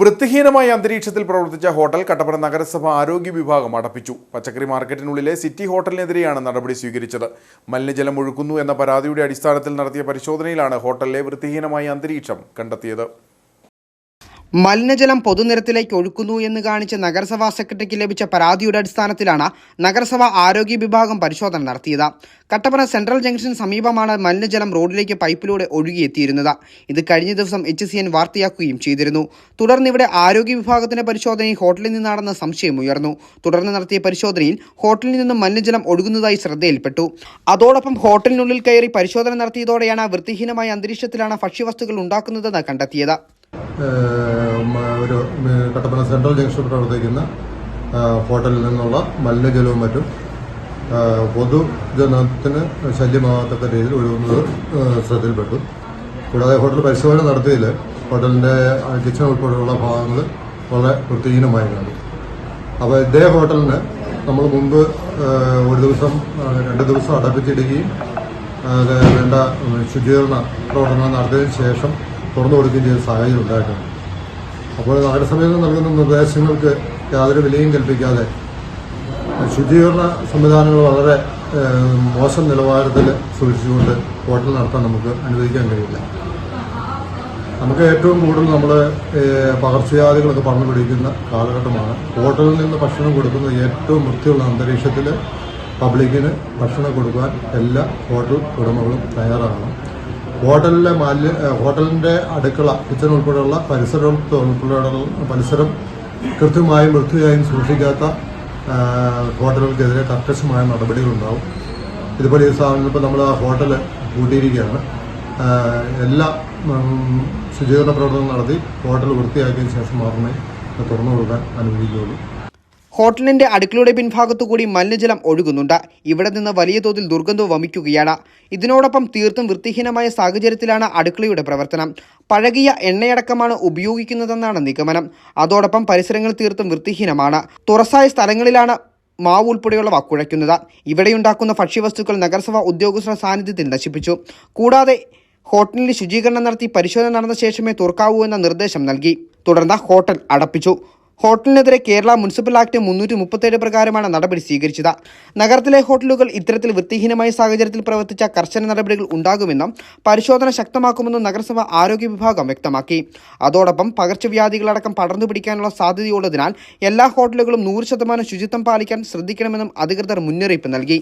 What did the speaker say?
വൃത്തിഹീനമായ അന്തരീക്ഷത്തിൽ പ്രവർത്തിച്ച ഹോട്ടൽ കട്ടപ്പന നഗരസഭ ആരോഗ്യ വിഭാഗം അടപ്പിച്ചു. പച്ചക്കറി മാർക്കറ്റിനുള്ളിലെ സിറ്റി ഹോട്ടലിനെതിരെയാണ് നടപടി സ്വീകരിച്ചത്. മലിനജലം ഒഴുക്കുന്നു എന്ന പരാതിയുടെ അടിസ്ഥാനത്തിൽ നടത്തിയ പരിശോധനയിലാണ് ഹോട്ടലിലെ വൃത്തിഹീനമായ അന്തരീക്ഷം കണ്ടെത്തിയത്. മലിനജലം പൊതുനിരത്തിലേക്ക് ഒഴുക്കുന്നു എന്ന് കാണിച്ച് നഗരസഭാ സെക്രട്ടറിക്ക് ലഭിച്ച പരാതിയുടെ അടിസ്ഥാനത്തിലാണ് നഗരസഭാ ആരോഗ്യ വിഭാഗം പരിശോധന നടത്തിയത്. കട്ടപ്പന സെൻട്രൽ ജംഗ്ഷന് സമീപമാണ് മലിനജലം റോഡിലേക്ക് പൈപ്പിലൂടെ ഒഴുകിയെത്തിയിരുന്നത്. ഇത് കഴിഞ്ഞ ദിവസം എച്ച് സി എൻ വാർത്തയാക്കുകയും ചെയ്തിരുന്നു. തുടർന്ന് ഇവിടെ ആരോഗ്യ വിഭാഗത്തിന്റെ പരിശോധനയിൽ ഹോട്ടലിൽ നിന്നാണെന്ന സംശയം ഉയർന്നു. തുടർന്ന് നടത്തിയ പരിശോധനയിൽ ഹോട്ടലിൽ നിന്നും മലിനജലം ഒഴുകുന്നതായി ശ്രദ്ധയിൽപ്പെട്ടു. അതോടൊപ്പം ഹോട്ടലിനുള്ളിൽ കയറി പരിശോധന നടത്തിയതോടെയാണ് വൃത്തിഹീനമായ അന്തരീക്ഷത്തിലാണ് ഭക്ഷ്യവസ്തുക്കൾ ഉണ്ടാക്കുന്നതെന്ന് കണ്ടെത്തിയത്. ഒരു കട്ടപ്പന സെൻട്രൽ ജംഗ്ഷൻ പ്രവർത്തിക്കുന്ന ഹോട്ടലിൽ നിന്നുള്ള മലിനജലവും മറ്റും പൊതുജനത്തിന് ശല്യമാകത്തക്ക രീതിയിൽ ഒഴുകുന്നത് ശ്രദ്ധയിൽപ്പെട്ടു. കൂടാതെ ഹോട്ടൽ പരിശോധന നടത്തിയതിൽ ഹോട്ടലിന്റെ കിച്ചൺ ഉൾപ്പെടെയുള്ള ഭാഗങ്ങൾ വളരെ വൃത്തിഹീനമായി കണ്ടു അപ്പോൾ ഇതേ ഹോട്ടലിന് നമ്മൾ മുമ്പ് ഒരു ദിവസം രണ്ട് ദിവസം അടപ്പിച്ചിടുകയും വേണ്ട ശുചീകരണ പ്രവർത്തനങ്ങൾ നടത്തിയതിനു ശേഷം തുറന്നു കൊടുക്കുകയും ചെയ്ത സാഹചര്യം ഉണ്ടായിട്ടുണ്ട്. അപ്പോൾ നഗരസഭയിൽ നൽകുന്ന നിർദ്ദേശങ്ങൾക്ക് യാതൊരു വിലയും കൽപ്പിക്കാതെ ശുചീകരണ സംവിധാനങ്ങൾ വളരെ മോശം നിലവാരത്തിൽ സൂക്ഷിച്ചുകൊണ്ട് ഹോട്ടൽ നടത്താൻ നമുക്ക് അനുവദിക്കാൻ കഴിയില്ല. നമുക്ക് ഏറ്റവും കൂടുതൽ നമ്മൾ പകർച്ചവ്യാധികളൊക്കെ പറഞ്ഞു പിടിക്കുന്ന കാലഘട്ടമാണ്. ഹോട്ടലിൽ നിന്ന് ഭക്ഷണം കൊടുക്കുന്ന ഏറ്റവും വൃത്തിയുള്ള അന്തരീക്ഷത്തിൽ പബ്ലിക്കിന് ഭക്ഷണം കൊടുക്കാൻ എല്ലാ ഹോട്ടൽ ഉടമകളും തയ്യാറാകണം. ഹോട്ടലിലെ മാലിന്യ ഹോട്ടലിന്റെ അടുക്കള കിച്ചൺ ഉൾപ്പെടെയുള്ള പരിസരം ഉൾപ്പെടെയുള്ള പരിസരം കൃത്യമായും വൃത്തിയായും സൂക്ഷിക്കാത്ത ഹോട്ടലുകൾക്കെതിരെ കർക്കശമായ നടപടികളുണ്ടാവും. ഇതുപോലെ ഈ സാധനം ഇപ്പോൾ നമ്മൾ ആ ഹോട്ടൽ പൂട്ടിയിരിക്കുകയാണ്. എല്ലാ ശുചീകരണ പ്രവർത്തനം നടത്തി ഹോട്ടൽ വൃത്തിയാക്കിയതിനു ശേഷം മാത്രമേ തുറന്നു കൊടുക്കാൻ അനുവദിക്കുകയുള്ളൂ. ഹോട്ടലിന്റെ അടുക്കളയുടെ പിൻഭാഗത്തു കൂടി മലിനജലം ഒഴുകുന്നുണ്ട്. ഇവിടെ നിന്ന് വലിയ തോതിൽ ദുർഗന്ധം വമിക്കുകയാണ്. ഇതിനോടൊപ്പം തീർത്തും വൃത്തിഹീനമായ സാഹചര്യത്തിലാണ് അടുക്കളയുടെ പ്രവർത്തനം. പഴകിയ എണ്ണയടക്കമാണ് ഉപയോഗിക്കുന്നതെന്നാണ് നിഗമനം. അതോടൊപ്പം പരിസരങ്ങൾ തീർത്തും വൃത്തിഹീനമാണ്. തുറസായ സ്ഥലങ്ങളിലാണ് മാവ് ഉൾപ്പെടെയുള്ളവ കുഴയ്ക്കുന്നത്. ഇവിടെയുണ്ടാക്കുന്ന ഭക്ഷ്യവസ്തുക്കൾ നഗരസഭാ ഉദ്യോഗസ്ഥരുടെ സാന്നിധ്യത്തിൽ നശിപ്പിച്ചു. കൂടാതെ ഹോട്ടലിൽ ശുചീകരണം നടത്തി പരിശോധന നടന്ന ശേഷമേ തുറക്കാവൂ എന്ന നിർദ്ദേശം നൽകി. തുടർന്ന് ഹോട്ടൽ അടപ്പിച്ചു. ഹോട്ടലിനെതിരെ കേരള മുനിസിപ്പൽ ആക്ട് മുന്നൂറ്റി മുപ്പത്തേഴ് പ്രകാരമാണ് നടപടി സ്വീകരിച്ചത്. നഗരത്തിലെ ഹോട്ടലുകൾ ഇത്തരത്തിൽ വൃത്തിഹീനമായ സാഹചര്യത്തിൽ പ്രവർത്തിച്ച കർശന നടപടികൾ ഉണ്ടാകുമെന്നും പരിശോധന ശക്തമാക്കുമെന്നും നഗരസഭ ആരോഗ്യ വിഭാഗം വ്യക്തമാക്കി. അതോടൊപ്പം പകർച്ചവ്യാധികളടക്കം പടർന്നു പിടിക്കാനുള്ള സാധ്യതയുള്ളതിനാൽ എല്ലാ ഹോട്ടലുകളും നൂറ് ശതമാനം ശുചിത്വം പാലിക്കാൻ ശ്രദ്ധിക്കണമെന്നും അധികൃതർ മുന്നറിയിപ്പ് നൽകി.